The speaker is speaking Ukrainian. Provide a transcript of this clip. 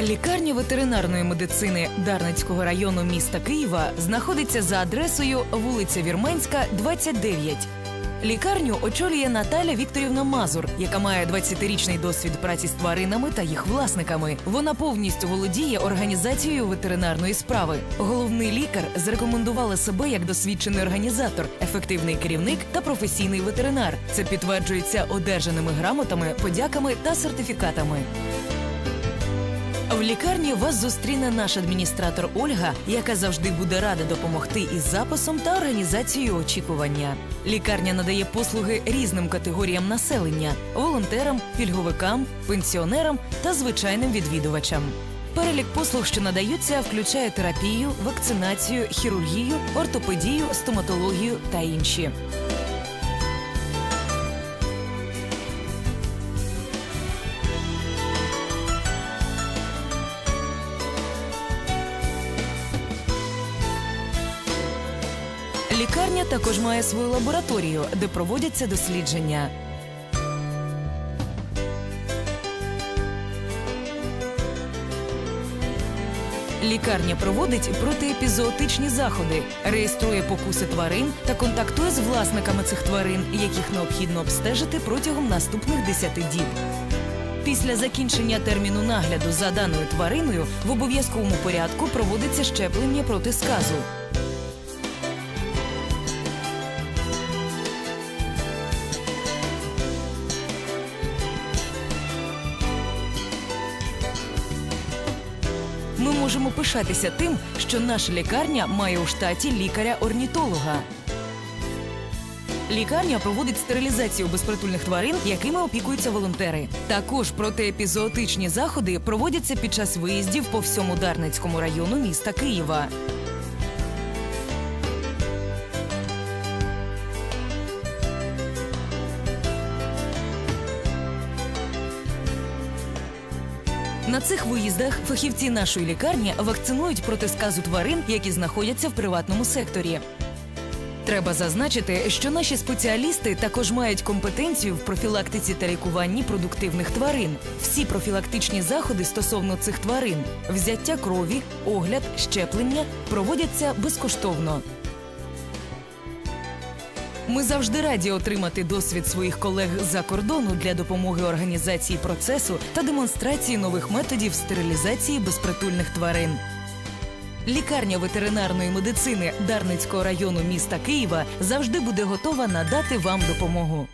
Лікарня ветеринарної медицини Дарницького району міста Києва знаходиться за адресою вулиця Вірменська, 29. Лікарню очолює Наталя Вікторівна Мазур, яка має 20-річний досвід праці з тваринами та їх власниками. Вона повністю володіє організацією ветеринарної справи. Головний лікар зарекомендувала себе як досвідчений організатор, ефективний керівник та професійний ветеринар. Це підтверджується одержаними грамотами, подяками та сертифікатами. В лікарні вас зустріне наш адміністратор Ольга, яка завжди буде рада допомогти із записом та організацією очікування. Лікарня надає послуги різним категоріям населення: волонтерам, пільговикам, пенсіонерам та звичайним відвідувачам. Перелік послуг, що надаються, включає терапію, вакцинацію, хірургію, ортопедію, стоматологію та інші. Лікарня також має свою лабораторію, де проводяться дослідження. Лікарня проводить протиепізоотичні заходи, реєструє покуси тварин та контактує з власниками цих тварин, яких необхідно обстежити протягом наступних 10 діб. Після закінчення терміну нагляду за даною твариною в обов'язковому порядку проводиться щеплення проти сказу. Можемо пишатися тим, що наша лікарня має у штаті лікаря-орнітолога. Лікарня проводить стерилізацію безпритульних тварин, якими опікуються волонтери. Також протиепізоотичні заходи проводяться під час виїздів по всьому Дарницькому району міста Києва. На цих виїздах фахівці нашої лікарні вакцинують проти сказу тварин, які знаходяться в приватному секторі. Треба зазначити, що наші спеціалісти також мають компетенцію в профілактиці та лікуванні продуктивних тварин. Всі профілактичні заходи стосовно цих тварин, взяття крові, огляд, щеплення проводяться безкоштовно. Ми завжди раді отримати досвід своїх колег з-за кордону для допомоги організації процесу та демонстрації нових методів стерилізації безпритульних тварин. Лікарня ветеринарної медицини Дарницького району міста Києва завжди буде готова надати вам допомогу.